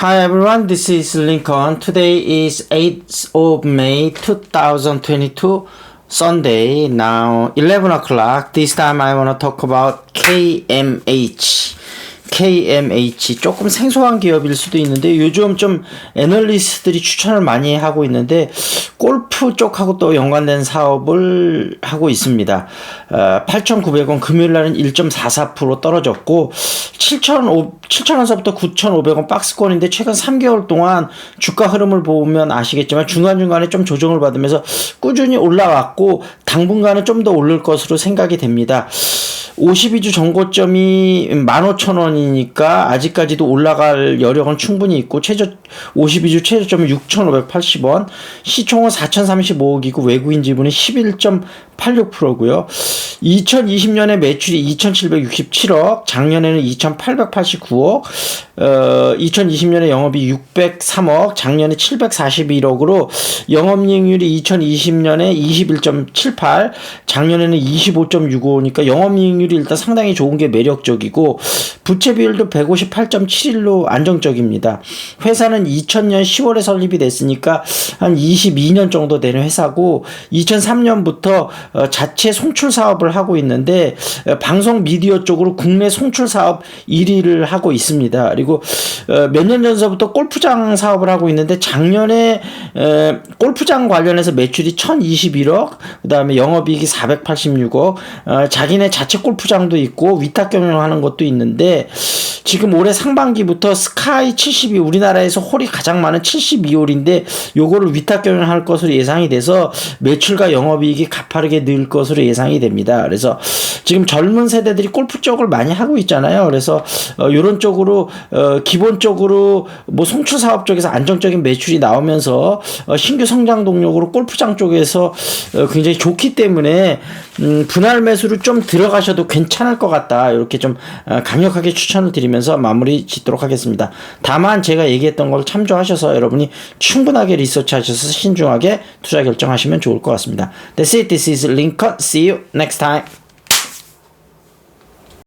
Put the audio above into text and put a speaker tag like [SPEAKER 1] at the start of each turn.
[SPEAKER 1] Hi everyone, this is Lincoln. Today is 8th of May 2022, Sunday. Now 11 o'clock. This time I want to talk about KMH. KMH 조금 생소한 기업일 수도 있는데 요즘 좀 애널리스트들이 추천을 많이 하고 있는데 골프 쪽하고 또 연관된 사업을 하고 있습니다. 어, 8,900원 금요일 날은 1.44% 떨어졌고 7,000원서부터 9,500원 박스권인데 최근 3개월 동안 주가 흐름을 보면 아시겠지만 중간중간에 좀 조정을 받으면서 꾸준히 올라왔고 당분간은 좀 더 오를 것으로 생각이 됩니다. 52주 정고점이 15,000원이니까 아직까지도 올라갈 여력은 충분히 있고 최저 52주 최저점은 6,580원, 시총은 4,035억이고 외국인 지분이 11. 86%고요. 2020년에 매출이 2,767억, 작년에는 2,889억, 어, 2020년에 영업이 603억, 작년에 741억으로 영업이익률이 2020년에 21.78, 작년에는 25.65니까 영업이익률이 일단 상당히 좋은 게 매력적이고 부채 비율도 158.71로 안정적입니다. 회사는 2000년 10월에 설립이 됐으니까 한 22년 정도 되는 회사고 2003년부터 자체 송출 사업을 하고 있는데 어, 방송 미디어 쪽으로 국내 송출 사업 1위를 하고 있습니다. 그리고 어, 몇년 전서부터 골프장 사업을 하고 있는데 작년에 골프장 관련해서 매출이 1021억, 그다음에 영업이익이 486억, 자기네 자체 골프장도 있고 위탁 경영하는 것도 있는데 지금 올해 상반기부터 스카이 72 우리나라에서 홀이 가장 많은 72홀인데 요거를 위탁 경영할 것으로 예상이 돼서 매출과 영업이익이 가파르게 늘 것으로 예상이 됩니다. 그래서 지금 젊은 세대들이 골프 쪽을 많이 하고 있잖아요. 그래서 어, 요런 쪽으로 어, 기본적으로 뭐 송출 사업 쪽에서 안정적인 매출이 나오면서 어, 신규 성장 동력으로 골프장 쪽에서 어, 굉장히 좋기 때문에 음, 분할 매수를 좀 들어가셔도 괜찮을 것 같다. 이렇게 좀 어, 강력하게 추천을 드리면서 마무리 짓도록 하겠습니다. 다만 제가 얘기했던 걸 참조하셔서 여러분이 충분하게 리서치하셔서 신중하게 투자 결정하시면 좋을 것 같습니다. That's it. This is Lincoln. See you next time.